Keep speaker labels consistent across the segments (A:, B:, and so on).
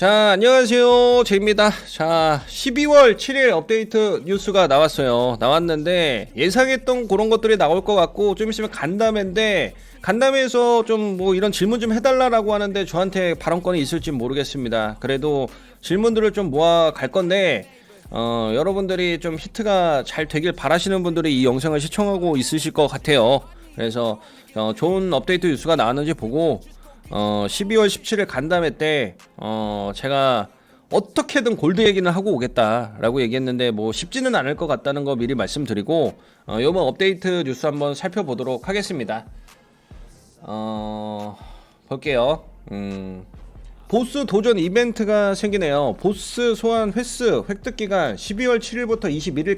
A: 자, 안녕하세요. 제입니다. 자, 12월 7일 업데이트 뉴스가 나왔어요. 나왔는데 예상했던 그런 것들이 나올 것 같고 좀 있으면 간담회인데 간담회에서 좀 뭐 이런 질문 좀 해달라라고 하는데 저한테 발언권이 있을지 모르겠습니다. 그래도 질문들을 좀 모아 갈 건데 어, 여러분들이 좀 히트가 잘 되길 바라시는 분들이 이 영상을 시청하고 있으실 것 같아요. 그래서 어, 좋은 업데이트 뉴스가 나왔는지 보고 어, 12월 17일 간담회 때 어, 제가 어떻게든 골드 얘기는 하고 오겠다라고 얘기했는데 뭐 쉽지는 않을 것 같다는 거 미리 말씀드리고 어, 이번 업데이트 뉴스 한번 살펴보도록 하겠습니다. 어, 볼게요. 음, 보스 도전 이벤트가 생기네요. 보스 소환 횟수 획득 기간 12월 7일부터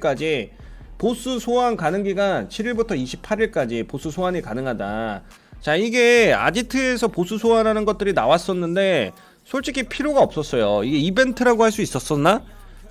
A: 21일까지 보스 소환 가능 기간 7일부터 28일까지 보스 소환이 가능하다. 자, 이게 아지트에서 보스 소환하는 것들이 나왔었는데 솔직히 필요가 없었어요. 이게 이벤트라고 할 수 있었었나?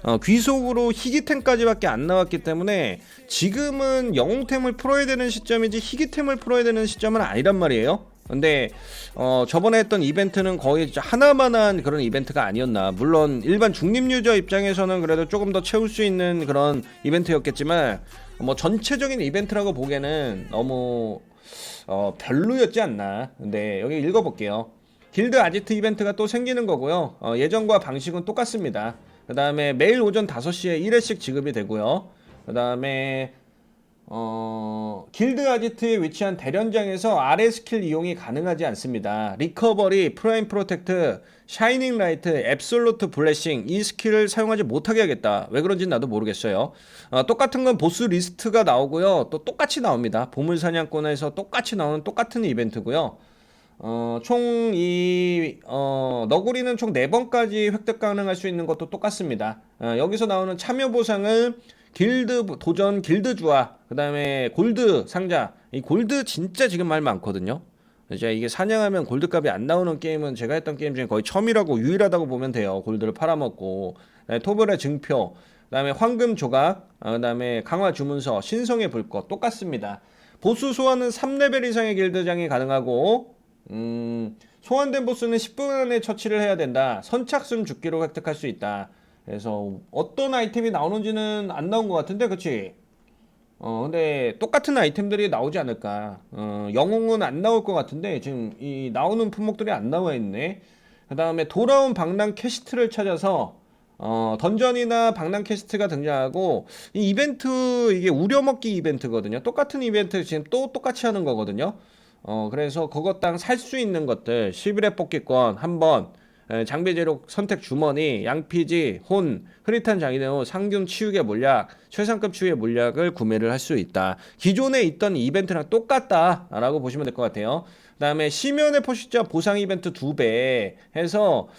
A: 어, 귀속으로 희귀템까지밖에 안 나왔기 때문에 지금은 영웅템을 풀어야 되는 시점이지 희귀템을 풀어야 되는 시점은 아니란 말이에요. 근데 어, 저번에 했던 이벤트는 거의 하나만한 그런 이벤트가 아니었나. 물론 일반 중립 유저 입장에서는 그래도 조금 더 채울 수 있는 그런 이벤트였겠지만 뭐 전체적인 이벤트라고 보기에는 너무 어, 별로였지 않나. 근데 여기 읽어볼게요. 길드 아지트 이벤트가 또 생기는 거고요. 어, 예전과 방식은 똑같습니다. 그 다음에 매일 오전 5시에 1회씩 지급이 되고요. 그 다음에 어, 길드 아지트에 위치한 대련장에서 아래 스킬 이용이 가능하지 않습니다. 리커버리, 프라임 프로텍트, 샤이닝 라이트, 앱솔루트 블레싱 이 스킬을 사용하지 못하게 하겠다. 왜 그런지는 나도 모르겠어요. 어, 똑같은 건 보스 리스트가 나오고요. 또 똑같이 나옵니다. 보물 사냥꾼에서 똑같이 나오는 똑같은 이벤트고요. 어, 총 이, 어, 너구리는 총 4번까지 획득 가능할 수 있는 것도 똑같습니다. 어, 여기서 나오는 참여 보상은 길드 도전 길드 주화 그 다음에 골드 상자. 이 골드 진짜 지금 말 많거든요. 이제 이게 사냥하면 골드 값이 안 나오는 게임은 제가 했던 게임 중에 거의 처음이라고 유일하다고 보면 돼요. 골드를 팔아먹고. 토벌의 증표 그 다음에 황금 조각 어, 그 다음에 강화 주문서 신성의 불꽃 똑같습니다. 보스 소환은 3레벨 이상의 길드장이 가능하고 음, 소환된 보스는 10분 안에 처치를 해야 된다. 선착순 죽기로 획득할 수 있다 그래서 어떤 아이템이 나오는지는 안 나온 것 같은데 그치? 어 근데 똑같은 아이템들이 나오지 않을까. 어 영웅은 안 나올 것 같은데 지금 이 나오는 품목들이 안 나와 있네. 그 다음에 돌아온 방랑 캐스트를 찾아서 어 던전이나 방랑 캐스트가 등장하고 이 이벤트 이게 우려먹기 이벤트거든요. 똑같은 이벤트 지금 또 똑같이 하는 거거든요. 어 그래서 그것당 살 수 있는 것들 11회 뽑기권 한번 에, 장비 재료 선택 주머니, 양피지, 혼, 흐릿한 장인의 상균 치유의 물약, 최상급 치유의 물약을 구매를 할 수 있다. 기존에 있던 이벤트랑 똑같다라고 보시면 될 것 같아요. 그다음에 시면의 포식자 보상 이벤트 두 배 해서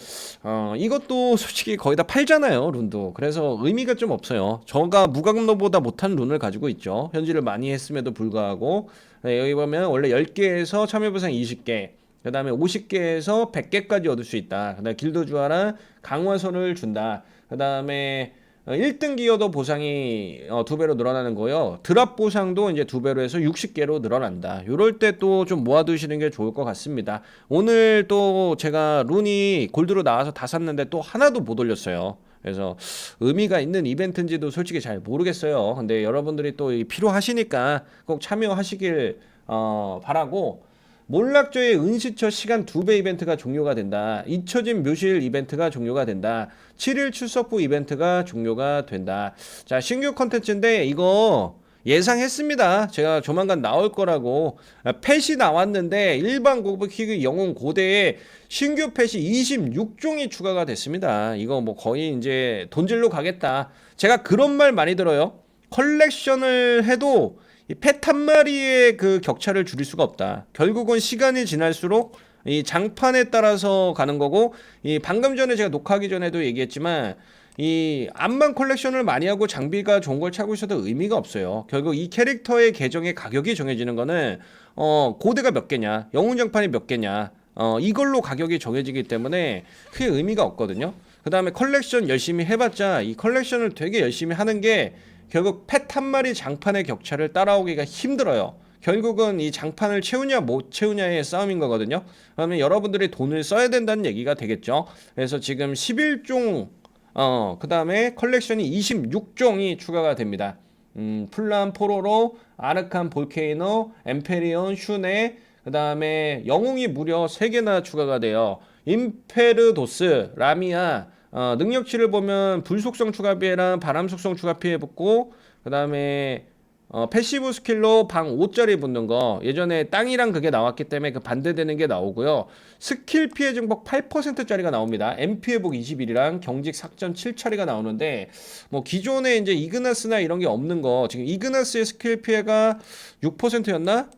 A: 어 이것도 솔직히 거의 다 팔잖아요 룬도 그래서 의미가 좀 없어요 저가 무각로보다 못한 룬을 가지고 있죠 현질을 많이 했음에도 불구하고 네, 여기 보면 원래 10개에서 참여 보상 20개 그 다음에 50개에서 100개까지 얻을 수 있다. 그 다음에 길드 주화랑 강화선을 준다. 그 다음에 1등 기어도 보상이 어, 두 배로 늘어나는 거요. 드랍 보상도 이제 두 배로 해서 60개로 늘어난다. 요럴 때 또 좀 모아두시는 게 좋을 것 같습니다. 오늘 또 제가 룬이 골드로 나와서 다 샀는데 또 하나도 못 올렸어요. 그래서 의미가 있는 이벤트인지도 솔직히 잘 모르겠어요. 근데 여러분들이 또 필요하시니까 꼭 참여하시길 어, 바라고 몰락조의 은시처 시간 두배 이벤트가 종료가 된다. 잊혀진 묘실 이벤트가 종료가 된다. 7일 출석부 이벤트가 종료가 된다. 자, 신규 컨텐츠인데 이거 예상했습니다. 제가 조만간 나올 거라고. 펫이 나왔는데 일반 고브킥의 영웅 고대에 신규 펫이 26종이 추가가 됐습니다. 이거 뭐 거의 이제 돈질로 가겠다. 제가 그런 말 많이 들어요. 컬렉션을 해도 이 펫 한 마리의 그 격차를 줄일 수가 없다. 결국은 시간이 지날수록 이 장판에 따라서 가는 거고 이 방금 전에 제가 녹화하기 전에도 얘기했지만 이 암만 컬렉션을 많이 하고 장비가 좋은 걸 차고 있어도 의미가 없어요. 결국 이 캐릭터의 계정의 가격이 정해지는 거는 어 고대가 몇 개냐, 영웅 장판이 몇 개냐, 어 이걸로 가격이 정해지기 때문에 크게 의미가 없거든요. 그 다음에 컬렉션 열심히 해봤자 이 컬렉션을 되게 열심히 하는 게 결국 펫 한 마리 장판의 격차를 따라오기가 힘들어요. 결국은 이 장판을 채우냐 못 채우냐의 싸움인 거거든요. 그러면 여러분들이 돈을 써야 된다는 얘기가 되겠죠. 그래서 지금 11종 어, 그다음에 컬렉션이 26종이 추가가 됩니다. 음, 플란 포로로, 아르칸 볼케이노, 엠페리온, 슈네, 그다음에 영웅이 무려 3개나 추가가 돼요. 임페르도스, 라미아, 어, 능력치를 보면 불 속성 추가 피해랑 바람 속성 추가 피해 붙고 그 다음에 어, 패시브 스킬로 방 5짜리 붙는 거. 예전에 땅이랑 그게 나왔기 때문에 그 반대되는 게 나오고요. 스킬 피해 증폭 8%짜리가 나옵니다. MP 회복 21이랑 경직 4.7짜리가 나오는데 뭐 기존에 이제 이그나스나 이런 게 없는 거. 지금 이그나스의 스킬 피해가 6%였나?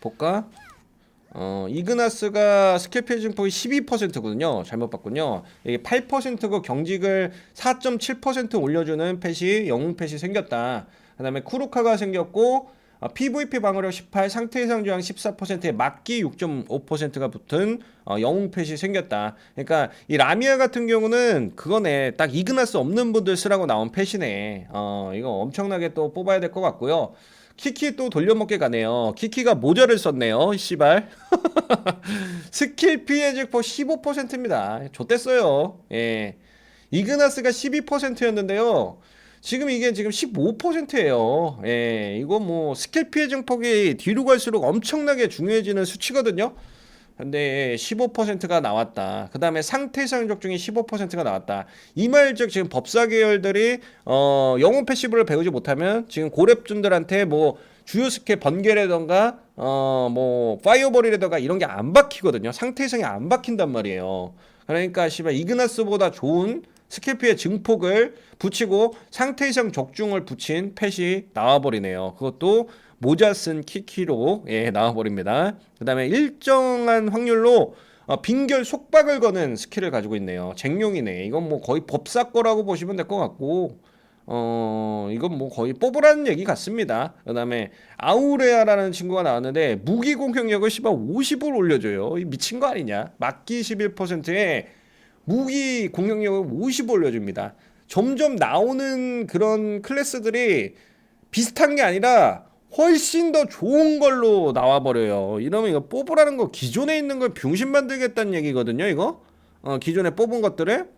A: 볼까 어, 이그나스가 스킬 피해 증폭이 12%거든요. 잘못 봤군요. 이게 8%고 경직을 4.7% 올려주는 펫이 영웅 펫이 생겼다. 그 다음에 쿠루카가 생겼고 어, PVP 방어력 18, 상태 이상 저항 14%에 막기 6.5%가 붙은 어, 영웅 펫이 생겼다. 그러니까 이 라미아 같은 경우는 그거네. 딱 이그나스 없는 분들 쓰라고 나온 펫이네. 어, 이거 엄청나게 또 뽑아야 될 것 같고요. 키키 또 돌려먹게 가네요. 키키가 모자를 썼네요. 씨발. 스킬 피해 증폭 15%입니다. 좋댔어요. 예. 이그나스가 12%였는데요. 지금 이게 지금 15%예요. 예. 이거 뭐 스킬 피해 증폭이 뒤로 갈수록 엄청나게 중요해지는 수치거든요. 근데 15%가 나왔다. 그 다음에 상태상 적중이 15%가 나왔다. 이 말 즉 지금 법사 계열들이 어, 영웅 패시브를 배우지 못하면 지금 고렙준들한테 뭐 주요 스킬 번개라던가 어 뭐 파이어볼이라던가 이런 게 안 박히거든요. 상태 이상이 안 박힌단 말이에요. 그러니까 씨발 이그나스보다 좋은 스킬 피해 증폭을 붙이고 상태 이상 적중을 붙인 펫이 나와버리네요. 그것도 모자 쓴 키키로 예, 나와버립니다. 그 다음에 일정한 확률로 어, 빙결 속박을 거는 스킬을 가지고 있네요. 쟁룡이네. 이건 뭐 거의 법사 거라고 보시면 될 것 같고 어 이건 뭐 거의 뽑으라는 얘기 같습니다. 그다음에 아우레아라는 친구가 나왔는데 무기 공격력을 씨발 50을 올려줘요. 이 미친 거 아니냐? 막기 11%에 무기 공격력을 50 올려줍니다. 점점 나오는 그런 클래스들이 비슷한 게 아니라 훨씬 더 좋은 걸로 나와버려요. 이러면 이거 뽑으라는 거 기존에 있는 걸 병신 만들겠다는 얘기거든요. 이거 어, 기존에 뽑은 것들을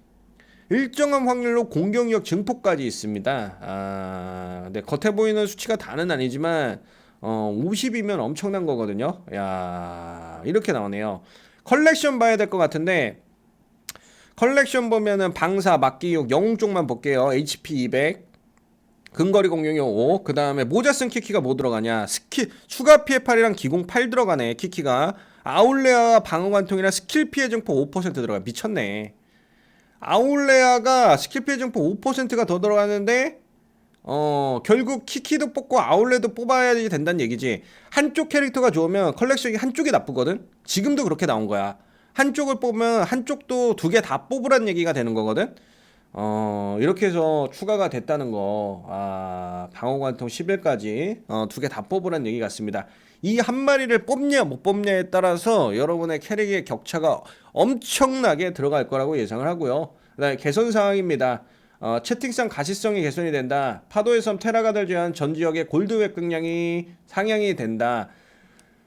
A: 일정한 확률로 공격력 증폭까지 있습니다. 아, 근데 겉에 보이는 수치가 다는 아니지만 어, 50이면 엄청난 거거든요. 야 이렇게 나오네요. 컬렉션 봐야 될 것 같은데 컬렉션 보면은 방사, 막기육, 영웅 쪽만 볼게요. HP 200, 근거리 공격력 5, 그 다음에 모자 쓴 키키가 뭐 들어가냐? 스킬, 추가 피해 8이랑 기공 8 들어가네, 키키가. 아울레아 방어 관통이랑 스킬 피해 증폭 5% 들어가. 미쳤네. 아울레아가 스킬 피해 증폭 5%가 더 들어가는데, 어, 결국 키키도 뽑고 아울레도 뽑아야 된다는 얘기지. 한쪽 캐릭터가 좋으면 컬렉션이 한쪽이 나쁘거든? 지금도 그렇게 나온 거야. 한쪽을 뽑으면 한쪽도 두 개 다 뽑으란 얘기가 되는 거거든? 어, 이렇게 해서 추가가 됐다는 거, 아, 방어관통 10일까지, 어, 두 개 다 뽑으란 얘기 같습니다. 이 한 마리를 뽑냐, 못 뽑냐에 따라서 여러분의 캐릭의 격차가 엄청나게 들어갈 거라고 예상을 하고요. 그 다음에 개선 사항입니다. 어, 채팅상 가시성이 개선이 된다. 파도의 섬 테라가들 제한 전 지역의 골드 획득량이 상향이 된다.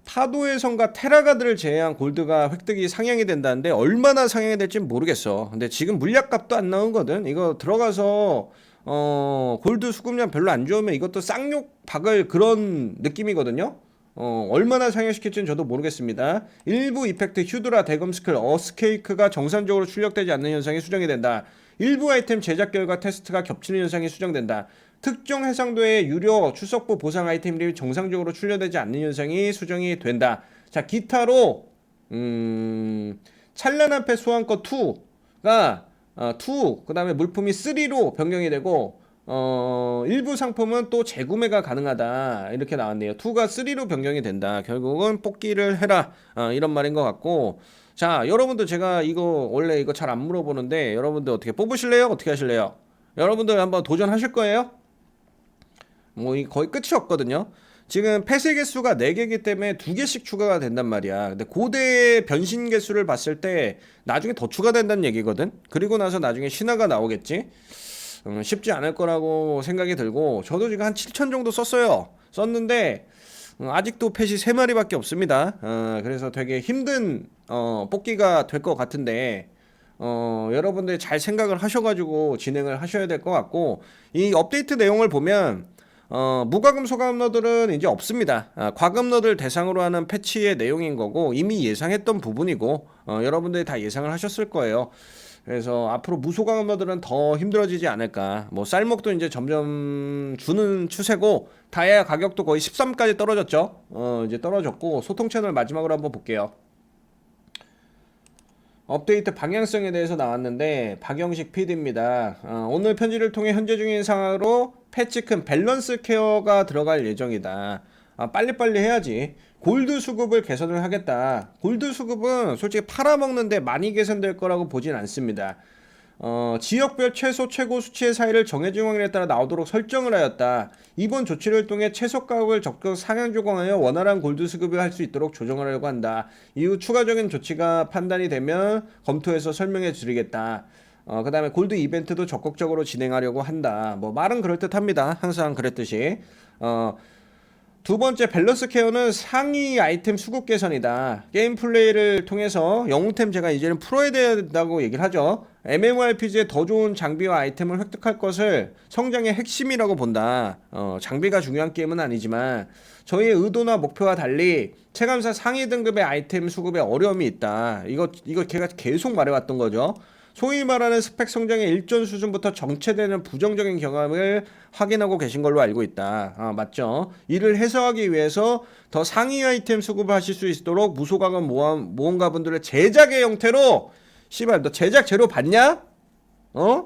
A: 파도의 성과 테라가드를 제외한 골드가 획득이 상향이 된다는데 얼마나 상향이 될지 모르겠어. 근데 지금 물약값도 안 나오거든. 이거 들어가서 어 골드 수급량 별로 안 좋으면 이것도 쌍욕 박을 그런 느낌이거든요. 어 얼마나 상향시킬지는 저도 모르겠습니다. 일부 이펙트 휴드라 대검 스킬 어스케이크가 정상적으로 출력되지 않는 현상이 수정이 된다. 일부 아이템 제작 결과 테스트가 겹치는 현상이 수정된다. 특정 해상도의 유료 출석부 보상 아이템들이 정상적으로 출력되지 않는 현상이 수정이 된다. 자, 기타로 음, 찬란한 패 소환권 2가 어, 2, 그다음에 물품이 3로 변경이 되고 어, 일부 상품은 또 재구매가 가능하다. 이렇게 나왔네요. 2가 3로 변경이 된다. 결국은 뽑기를 해라. 어, 이런 말인 것 같고. 자, 여러분들 제가 이거 원래 이거 잘 안 물어보는데 여러분들 어떻게 뽑으실래요? 어떻게 하실래요? 여러분들 한번 도전하실 거예요? 뭐 거의 끝이 없거든요. 지금 폐쇄 개수가 4개이기 때문에 2개씩 추가가 된단 말이야. 근데 고대 변신 개수를 봤을 때 나중에 더 추가된다는 얘기거든. 그리고 나서 나중에 신화가 나오겠지. 음, 쉽지 않을 거라고 생각이 들고 저도 지금 한 7천 정도 썼어요. 썼는데 어, 아직도 펫이 3마리밖에 없습니다. 어, 그래서 되게 힘든 어, 뽑기가 될 것 같은데 어, 여러분들 잘 생각을 하셔가지고 진행을 하셔야 될 것 같고 이 업데이트 내용을 보면 어, 무과금 소감러들은 이제 없습니다. 아, 과금러들 대상으로 하는 패치의 내용인 거고 이미 예상했던 부분이고 어, 여러분들이 다 예상을 하셨을 거예요. 그래서 앞으로 무소감러들은 더 힘들어지지 않을까. 뭐 쌀먹도 이제 점점 주는 추세고 다이아 가격도 거의 13까지 떨어졌죠. 어, 이제 떨어졌고 소통 채널 마지막으로 한번 볼게요. 업데이트 방향성에 대해서 나왔는데 박영식 PD입니다. 어, 오늘 편지를 통해 현재 중인 상황으로 패치 큰 밸런스 케어가 들어갈 예정이다. 아, 빨리빨리 해야지. 골드 수급을 개선을 하겠다. 골드 수급은 솔직히 팔아먹는데 많이 개선될 거라고 보진 않습니다. 어, 지역별 최소 최고 수치의 사이를 정해진 확률에 따라 나오도록 설정을 하였다. 이번 조치를 통해 최소 가격을 적극 상향 조정하여 원활한 골드 수급을 할 수 있도록 조정을 하려고 한다. 이후 추가적인 조치가 판단이 되면 검토해서 설명해 드리겠다. 어, 그 다음에 골드 이벤트도 적극적으로 진행하려고 한다. 뭐 말은 그럴듯합니다. 항상 그랬듯이. 어, 두 번째 밸런스 케어는 상위 아이템 수급 개선이다. 게임 플레이를 통해서 영웅템 제가 이제는 풀어야 된다고 얘기를 하죠. MMORPG에 더 좋은 장비와 아이템을 획득할 것을 성장의 핵심이라고 본다. 어, 장비가 중요한 게임은 아니지만 저희의 의도나 목표와 달리 체감사 상위 등급의 아이템 수급에 어려움이 있다. 이거 이거 제가 계속 말해왔던 거죠. 소위 말하는 스펙 성장의 일전 수준부터 정체되는 부정적인 경험을 확인하고 계신 걸로 알고 있다. 아, 맞죠? 이를 해소하기 위해서 더 상위 아이템 수급을 하실 수 있도록 무소가금 모험, 모험가분들의 제작의 형태로 씨발 너 제작 재료 봤냐? 어?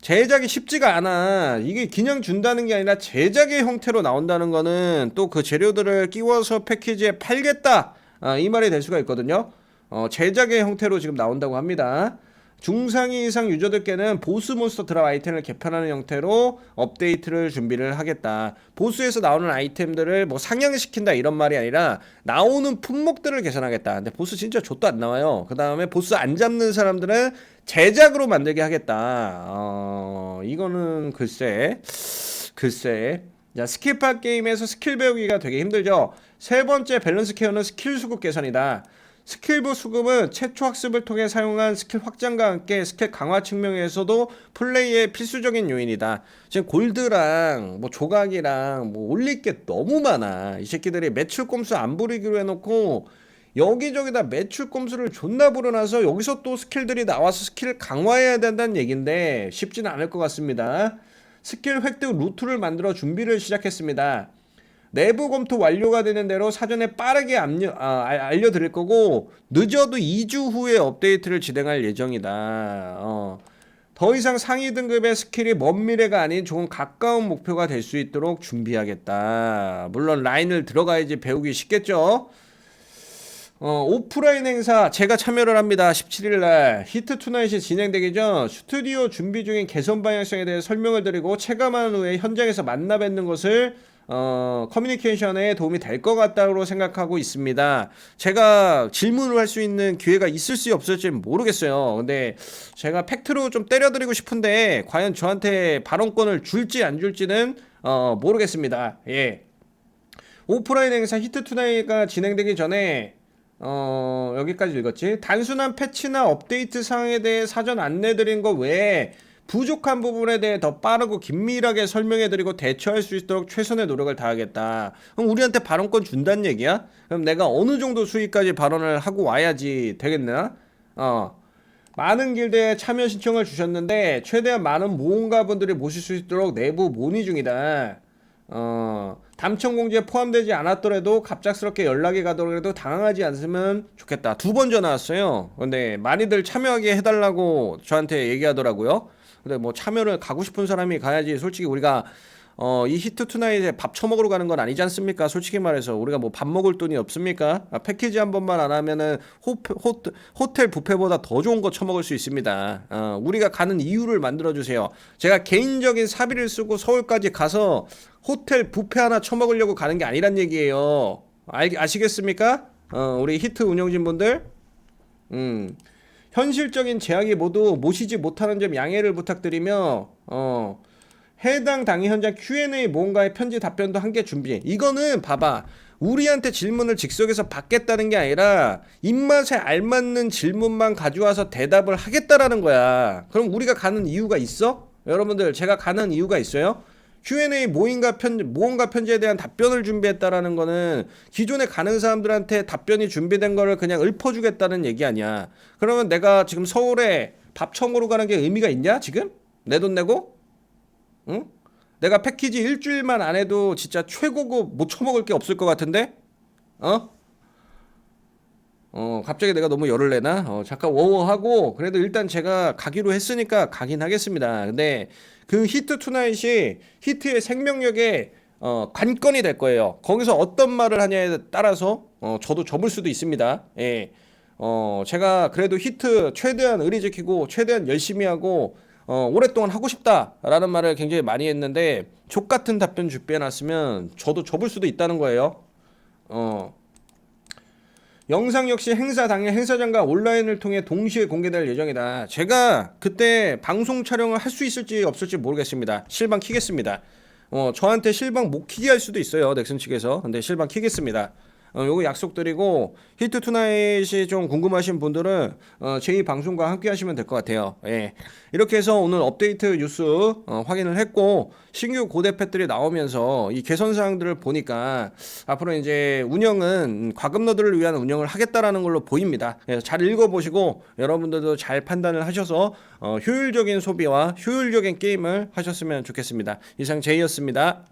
A: 제작이 쉽지가 않아. 이게 그냥 준다는 게 아니라 제작의 형태로 나온다는 거는 또 그 재료들을 끼워서 패키지에 팔겠다. 아, 이 말이 될 수가 있거든요. 어, 제작의 형태로 지금 나온다고 합니다. 중상위 이상 유저들께는 보스 몬스터 드랍 아이템을 개편하는 형태로 업데이트를 준비를 하겠다. 보스에서 나오는 아이템들을 뭐 상향시킨다 이런 말이 아니라 나오는 품목들을 개선하겠다. 근데 보스 진짜 좆도 안 나와요. 그 다음에 보스 안 잡는 사람들은 제작으로 만들게 하겠다. 어, 이거는 글쎄, 글쎄. 자, 스킬파 게임에서 스킬 배우기가 되게 힘들죠. 세 번째 밸런스 케어는 스킬 수급 개선이다. 스킬부 수급은 최초 학습을 통해 사용한 스킬 확장과 함께 스킬 강화 측면에서도 플레이의 필수적인 요인이다. 지금 골드랑 뭐 조각이랑 뭐 올릴 게 너무 많아. 이 새끼들이 매출 꼼수 안 부리기로 해놓고 여기저기다 매출 꼼수를 존나 부려놔서 여기서 또 스킬들이 나와서 스킬을 강화해야 된다는 얘긴데 쉽지는 않을 것 같습니다. 스킬 획득 루트를 만들어 준비를 시작했습니다. 내부 검토 완료가 되는 대로 사전에 빠르게 압류, 아, 알- 알려드릴 거고 늦어도 2주 후에 업데이트를 진행할 예정이다. 어. 더 이상 상위 등급의 스킬이 먼 미래가 아닌 조금 가까운 목표가 될 수 있도록 준비하겠다. 물론 라인을 들어가야지 배우기 쉽겠죠. 어, 오프라인 행사 제가 참여를 합니다. 17일 날 히트 투나잇이 진행되기 전 스튜디오 준비 중인 개선 방향성에 대해 설명을 드리고 체감한 후에 현장에서 만나 뵙는 것을 어, 커뮤니케이션에 도움이 될 것 같다고 생각하고 있습니다. 제가 질문을 할 수 있는 기회가 있을지 없을지 모르겠어요. 근데 제가 팩트로 좀 때려드리고 싶은데 과연 저한테 발언권을 줄지 안 줄지는 어, 모르겠습니다. 예. 오프라인 행사 히트 투나잇가 진행되기 전에 어 여기까지 읽었지 단순한 패치나 업데이트 사항에 대해 사전 안내 드린 것 외에 부족한 부분에 대해 더 빠르고 긴밀하게 설명해드리고 대처할 수 있도록 최선의 노력을 다하겠다. 그럼 우리한테 발언권 준다는 얘기야? 그럼 내가 어느 정도 수위까지 발언을 하고 와야지 되겠나? 어. 많은 길드에 참여 신청을 주셨는데 최대한 많은 모험가 분들이 모실 수 있도록 내부 논의 중이다. 어, 담청 공지에 포함되지 않았더라도 갑작스럽게 연락이 가더라도 당황하지 않으면 좋겠다. 두 번 전화 왔어요. 근데 많이들 참여하게 해달라고 저한테 얘기하더라고요. 근데 뭐 참여를 가고 싶은 사람이 가야지. 솔직히 우리가 어, 이 히트 투나잇에 밥 처먹으러 가는 건 아니지 않습니까? 솔직히 말해서 우리가 뭐 밥 먹을 돈이 없습니까? 아, 패키지 한 번만 안 하면은 호, 호, 호텔 뷔페보다 더 좋은 거 처먹을 수 있습니다. 어, 우리가 가는 이유를 만들어 주세요. 제가 개인적인 사비를 쓰고 서울까지 가서 호텔 뷔페 하나 처먹으려고 가는 게 아니란 얘기예요. 알, 아시겠습니까? 어, 우리 히트 운영진 분들. 음. 현실적인 제약이 모두 모시지 못하는 점 양해를 부탁드리며 어. 해당 당일 현장 Q&A 뭔가의 편지 답변도 함께 준비해. 이거는 봐봐. 우리한테 질문을 즉석에서 받겠다는 게 아니라 입맛에 알맞는 질문만 가져와서 대답을 하겠다라는 거야. 그럼 우리가 가는 이유가 있어? 여러분들 제가 가는 이유가 있어요? Q&A 모임과 편지, 모험과 편지에 대한 답변을 준비했다라는 거는 기존에 가는 사람들한테 답변이 준비된 거를 그냥 읊어주겠다는 얘기 아니야. 그러면 내가 지금 서울에 밥 처먹으러 가는 게 의미가 있냐 지금? 내 돈 내고? 응? 내가 패키지 일주일만 안 해도 진짜 최고급 못 처먹을 게 없을 것 같은데? 어? 어, 갑자기 내가 너무 열을 내나? 어, 잠깐 워워하고, 그래도 일단 제가 가기로 했으니까 가긴 하겠습니다. 근데 그 히트 투나잇이 히트의 생명력에 어, 관건이 될 거예요. 거기서 어떤 말을 하냐에 따라서 어, 저도 접을 수도 있습니다. 예. 어, 제가 그래도 히트 최대한 의리 지키고 최대한 열심히 하고 어, 오랫동안 하고 싶다라는 말을 굉장히 많이 했는데 족 같은 답변 준비해 놨으면 저도 접을 수도 있다는 거예요. 어. 영상 역시 행사 당일 행사장과 온라인을 통해 동시에 공개될 예정이다. 제가 그때 방송 촬영을 할 수 있을지 없을지 모르겠습니다. 실방 키겠습니다. 어, 저한테 실방 못 키게 할 수도 있어요. 넥슨 측에서. 근데 실방 키겠습니다. 어, 요거 약속드리고 히트 투나잇이 좀 궁금하신 분들은 어, 제2 방송과 함께 하시면 될 것 같아요. 예. 이렇게 해서 오늘 업데이트 뉴스 어, 확인을 했고 신규 고대 팻들이 나오면서 이 개선 사항들을 보니까 앞으로 이제 운영은 과금러들을 위한 운영을 하겠다라는 걸로 보입니다. 그래서 잘 읽어보시고 여러분들도 잘 판단을 하셔서 어, 효율적인 소비와 효율적인 게임을 하셨으면 좋겠습니다. 이상 제이였습니다.